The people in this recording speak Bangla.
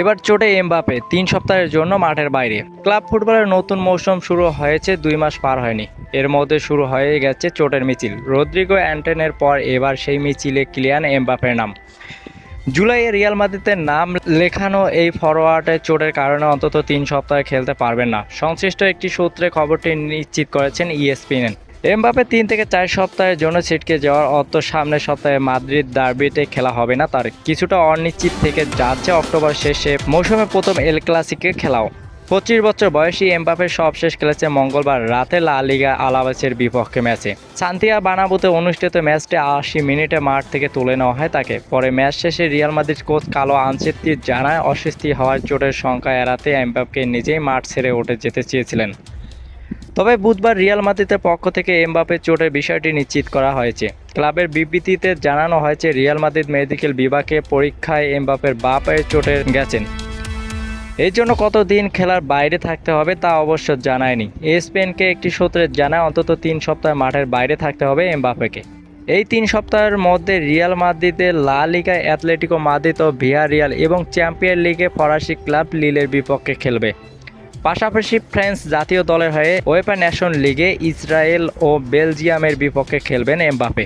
এবার চোটে এমবাপে তিন সপ্তাহের জন্য মাঠের বাইরে। ক্লাব ফুটবলের নতুন মৌসুম শুরু হয়েছে দুই মাস পার হয়নি। এর মধ্যে শুরু হয়ে গেছে চোটের মিছিল। রদ্রিগো অ্যান্টনের পর এবার সেই মিছিলে ক্লিয়ান এমবাপের নাম। জুলাইয়ে রিয়াল মাদ্রিদের নাম লেখানো এই ফরওয়ার্ডের চোটের কারণে অন্তত তিন সপ্তাহে খেলতে পারবেন না। সংশ্লিষ্ট একটি সূত্রে খবরটি নিশ্চিত করেছেন ইএসপিএন। এমবাপে তিন থেকে চার সপ্তাহের জন্য ছিটকে যাওয়ার অর্থ সামনের সপ্তাহে মাদ্রিদ ডার্বিতে খেলা হবে না। তার কিছুটা অনিশ্চিত থেকে যাচ্ছে অক্টোবর শেষে। মৌসুমে প্রথম এল ক্লাসিকে খেলাও। পঁচিশ বছর বয়সী এমবাপে সবশেষ খেলেছে মঙ্গলবার রাতে লা লিগা আলাবাসের বিপক্ষে ম্যাচে। সান্তিয়া বানাবুতে অনুষ্ঠিত ম্যাচটি আশি মিনিটে মাঠ থেকে তুলে নেওয়া হয় তাকে। পরে ম্যাচ শেষে রিয়াল মাদ্রিদ কোচ কালো আনচেত্তি জানায়, অস্বস্তি হওয়ার চোটের সংখ্যা এড়াতে এমবাপকে নিজেই মাঠ ছেড়ে উঠে যেতে চেয়েছিলেন। তবে বুধবার রিয়াল মাদ্রিদের পক্ষ থেকে এমবাপের চোটের বিষয়টি নিশ্চিত করা হয়েছে। ক্লাবের বিবৃতিতে জানানো হয়েছে, রিয়াল মাদ্রিদ মেডিকেল বিভাগে পরীক্ষায় এমবাপের বা পায়ের চোটে গেছেন। এই জন্য কতদিন খেলার বাইরে থাকতে হবে তা অবশ্য জানায়নি। স্পেনকে একটি সূত্রে জানায়, অন্তত তিন সপ্তাহ মাঠের বাইরে থাকতে হবে এমবাপেকে এই তিন সপ্তাহের মধ্যে রিয়াল মাদ্রিদে লা লিগা অ্যাথলেটিকো মাদ্রিদ ও ভিয়া রিয়াল এবং চ্যাম্পিয়ন লিগে ফরাসি ক্লাব লিলের বিপক্ষে খেলবে। পাশাপাশি ফ্রান্স জাতীয় দলের হয়ে ওয়েপা ন্যাশন লিগে ইসরায়েল ও বেলজিয়ামের বিপক্ষে খেলবেন এমবাপে